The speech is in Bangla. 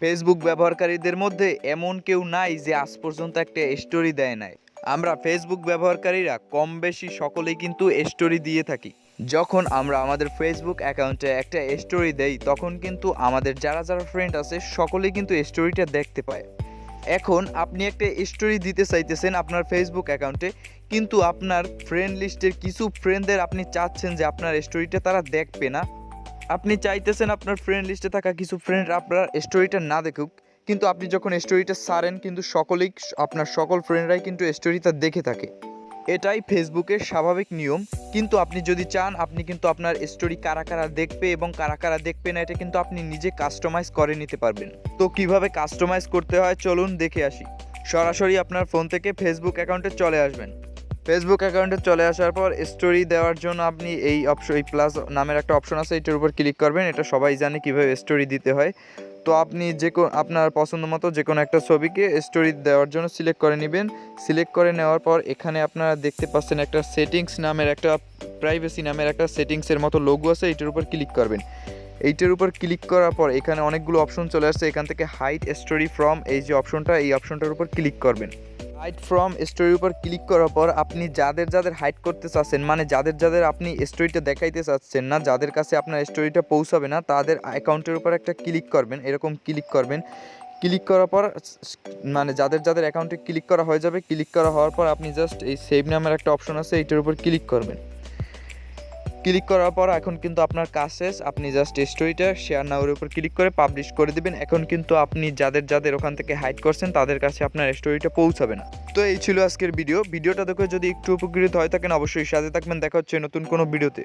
ফেসবুক ব্যবহারকারীদের মধ্যে এমন কেউ নাই যে আজ পর্যন্ত একটা স্টোরি দেয় নাই। আমরা ফেসবুক ব্যবহারকারীরা কম বেশি সকলেই কিন্তু স্টোরি দিয়ে থাকি। যখন আমরা আমাদের ফেসবুক অ্যাকাউন্টে একটা স্টোরি দেই, তখন কিন্তু আমাদের যারা যারা ফ্রেন্ড আছে, সকলেই কিন্তু স্টোরিটা দেখতে পায়। এখন আপনি একটা স্টোরি দিতে চাইতেছেন আপনার ফেসবুক অ্যাকাউন্টে কিন্তু আপনার ফ্রেন্ড লিস্টের কিছু ফ্রেন্ডদের আপনি চাচ্ছেন যে আপনার স্টোরিটা তারা দেখবে না। আপনি চাইতেছেন আপনার ফ্রেন্ড লিস্টে থাকা কিছু ফ্রেন্ড আপনার স্টোরিটা না দেখুক, কিন্তু আপনি যখন স্টোরিটা সারেন, কিন্তু সকলেই, আপনার সকল ফ্রেন্ডরাই কিন্তু স্টোরিটা দেখে থাকে। এটাই ফেসবুকের স্বাভাবিক নিয়ম, কিন্তু আপনি যদি চান, আপনি কিন্তু আপনার স্টোরি কারা কারা দেখবে এবং কারা কারা দেখবে না, এটা কিন্তু আপনি নিজে কাস্টমাইজ করে নিতে পারবেন। তো কীভাবে কাস্টমাইজ করতে হয়, চলুন দেখে আসি। সরাসরি আপনার ফোন থেকে ফেসবুক অ্যাকাউন্টে চলে আসবেন। ফেসবুক অ্যাকাউন্টে চলে আসার পর স্টোরি দেওয়ার জন্য আপনি এই অপশন এই প্লাস নামের একটা অপশন আছে, এটার উপর ক্লিক করবেন, এটা সবাই জানে কীভাবে স্টোরি দিতে হয়। তো আপনি যে কোনো আপনার পছন্দ মতো যে কোনো একটা ছবিকে স্টোরি দেওয়ার জন্য সিলেক্ট করে নেবেন। সিলেক্ট করে নেওয়ার পর এখানে আপনারা দেখতে পাচ্ছেন একটা সেটিংস নামের একটা প্রাইভেসি নামের একটা সেটিংসের মতো লোগো আছে, এটার উপর ক্লিক করবেন। এইটার উপর ক্লিক করার পর এখানে অনেকগুলো অপশন চলে আসছে, এখান থেকে হাইট স্টোরি ফ্রম এই যে অপশনটা এই অপশনটার উপর ক্লিক করবেন। হাইট ফ্রম স্টোরির উপর ক্লিক করার পর আপনি যাদের যাদের হাইট করতে চাচ্ছেন মানে যাদের যাদের আপনি স্টোরিটা দেখাইতে চাচ্ছেন না, যাদের কাছে আপনার স্টোরিটা পৌঁছাবে না, তাদের অ্যাকাউন্টের উপর একটা ক্লিক করবেন, এরকম ক্লিক করবেন। ক্লিক করার পর মানে যাদের যাদের অ্যাকাউন্টে ক্লিক করা হয়ে যাবে ক্লিক করা হওয়ার পর আপনি জাস্ট এই সেভ নামের একটা অপশন আছে, এইটার উপর ক্লিক করবেন। ক্লিক করার পর এখন কিন্তু আপনার কাজ শেষ। আপনি জাস্ট স্টোরিটা শেয়ার নাওয়ের উপর ক্লিক করে পাবলিশ করে দিবেন। এখন কিন্তু আপনি যাদের যাদের ওখান থেকে হাইড করছেন, তাদের কাছে আপনার স্টোরিটা পৌঁছাবে না। তো এই ছিল আজকের ভিডিও ভিডিওটা দেখে যদি একটু উপকৃত হয় থাকেন, অবশ্যই সাথে থাকবেন। দেখা হচ্ছে নতুন কোনো ভিডিওতে